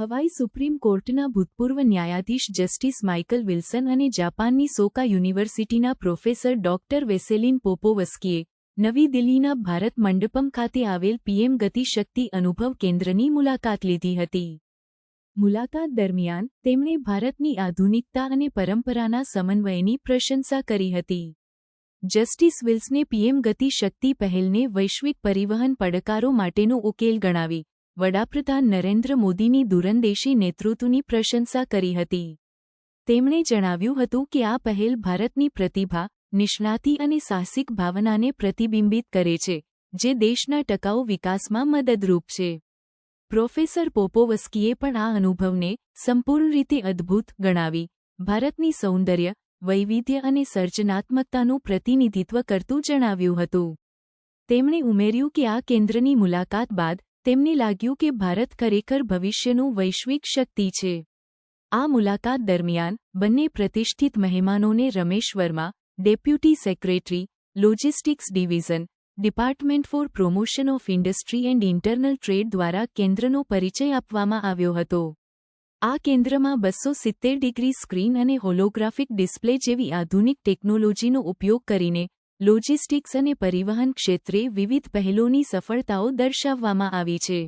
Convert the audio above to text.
હવાઈ supreme કોર્ટના ભૂતપૂર્વ ન્યાયાધીશ જસ્ટિસ માઇકલ વિલ્સન અને જાપાનની સોકા યુનિવર્સિટીના પ્રોફેસર ડોક્ટર વેસેલિન પોપોવસ્કીએ નવી દિલ્હીના ભારત મંડપમ ખાતે આવેલ પીએમ ગતિશક્તિ અનુભવ કેન્દ્રની મુલાકાત લીધી હતી. મુલાકાત દરમિયાન તેમણે ભારતની આધુનિકતા અને પરંપરાના સમન્વયની પ્રશંસા કરી હતી. જસ્ટિસ વિલ્સને પીએમ ગતિશક્તિ પહેલને વૈશ્વિક પરિવહન પડકારો માટેનો ઉકેલ ગણાવી વડાપ્રધાન નરેન્દ્ર મોદીની દૂરંદેશી નેતૃત્વની પ્રશંસા કરી હતી. તેમણે જણાવ્યું હતું કે આ પહેલ ભારતની પ્રતિભા, નિષ્ણાતી અને સાહસિક ભાવનાને પ્રતિબિંબિત કરે છે, જે દેશના ટકાઉ વિકાસમાં મદદરૂપ છે. પ્રોફેસર પોપોવસ્કીએ પણ આ અનુભવને સંપૂર્ણ રીતે અદ્ભુત ગણાવી. ભારતની સૌંદર્ય, વૈવિધ્ય અને સર્જનાત્મકતાનું પ્રતિનિધિત્વ કરતું જણાવ્યું હતું. તેમણે ઉમેર્યું કે આ કેન્દ્રની મુલાકાત બાદ તેમને લાગ્યું કે ભારત ખરેખર ભવિષ્યનું વૈશ્વિક શક્તિ છે. આ મુલાકાત દરમિયાન બંને પ્રતિષ્ઠિત મહેમાનોને Ramesh Varma, deputy secretary, logistics division, department for promotion of industry and internal trade દ્વારા કેન્દ્રનો પરિચય આપવામાં આવ્યો હતો. આ કેન્દ્રમાં બસો સિત્તેર ડિગ્રી સ્ક્રીન અને હોલોગ્રાફિક ડિસ્પ્લે જેવી આધુનિક ટેકનોલોજીનો ઉપયોગ કરીને લોજિસ્ટિક્સ અને પરિવહન ક્ષેત્રે વિવિધ પહેલોની સફળતાઓ દર્શાવવામાં આવી છે.